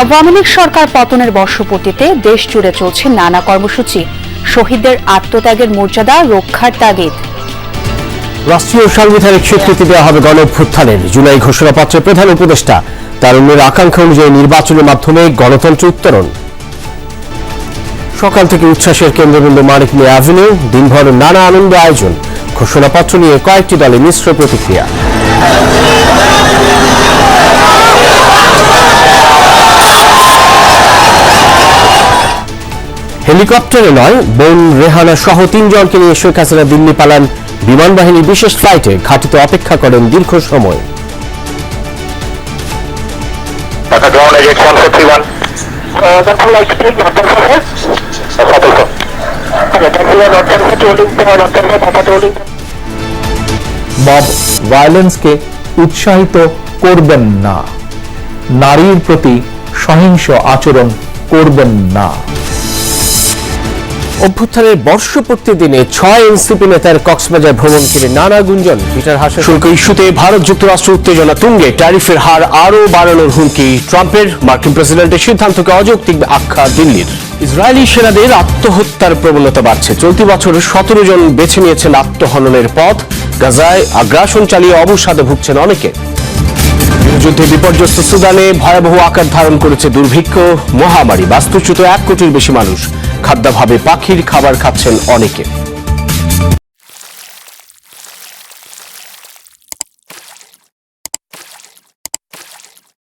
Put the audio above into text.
আওয়ামী লীগ সরকার পতনের বর্ষপূর্তিতে দেশ জুড়ে চলছে নানা কর্মসূচি। শহীদদের আত্মত্যাগের মর্যাদা, রক্ষার তাগিদ। রাষ্ট্রীয় সাংবিধানিক স্বীকৃতি দেওয়া হবে গণ অভ্যুত্থানের জুলাই ঘোষণাপত্রের প্রধান উপদেষ্টা তারুণ্যের আকাঙ্ক্ষা অনুযায়ী নির্বাচনের মাধ্যমে গণতন্ত্র উত্তরণ। সকাল থেকে উচ্ছ্বাসের কেন্দ্রবিন্দু মানিক মিয়া অ্যাভিনিউ। দিনভর নানা আনন্দ আয়োজন। ঘোষণাপত্র নিয়ে কয়েকটি দলে মিশ্র প্রতিক্রিয়া। হেলিকপ্টারে নয় বোন রেহানা সহ তিনজনকে নিয়ে শেখ হাসিনা দিল্লি পালান। বিমান বাহিনীর বিশেষ ফ্লাইটে ঘাটিতে অপেক্ষা করেন দীর্ঘ সময়। Papa drone agent 141. Control light speed, not 10 surface. Papa go. Okay, control not 10 foot holding, not 10 foot, Papa holding. Mob ভায়োলেন্সকে উৎসাহিত করবেন না। নারীর প্রতি সহিংস আচরণ করবেন না। অভ্যুত্থানের বর্ষপূর্তি দিনে ছয় এনসিপি নেতার কক্সবাজার ভ্রমণ ঘিরে নানা গুঞ্জন। পিটার হাসা শুল্ক ইস্যুতে ভারত যুক্তরাষ্ট্র উত্তেজনা তুঙ্গে। ট্যারিফের হার আরও বাড়ানোর হুমকি ট্রাম্পের। মার্কিন প্রেসিডেন্টের সিদ্ধান্তকে অযৌক্তিক আখ্যা দিল্লির। ইসরায়েলি সেনাদের আত্মহত্যার প্রবণতা বাড়ছে। চলতি বছর সতেরো জন বেছে নিয়েছেন আত্মহননের পথ। গাজায় আগ্রাসন চালিয়ে অবসাদে ভুগছেন অনেকে। যুদ্ধে বিপর্যস্ত সুদানে ভয়াবহ আকার ধারণ করেছে দুর্ভিক্ষ, মহামারী, বাস্তুচ্যুত এক কোটির বেশি মানুষ। খাদ্যাভাবে পাখির খাবার খাচ্ছেন অনেকে।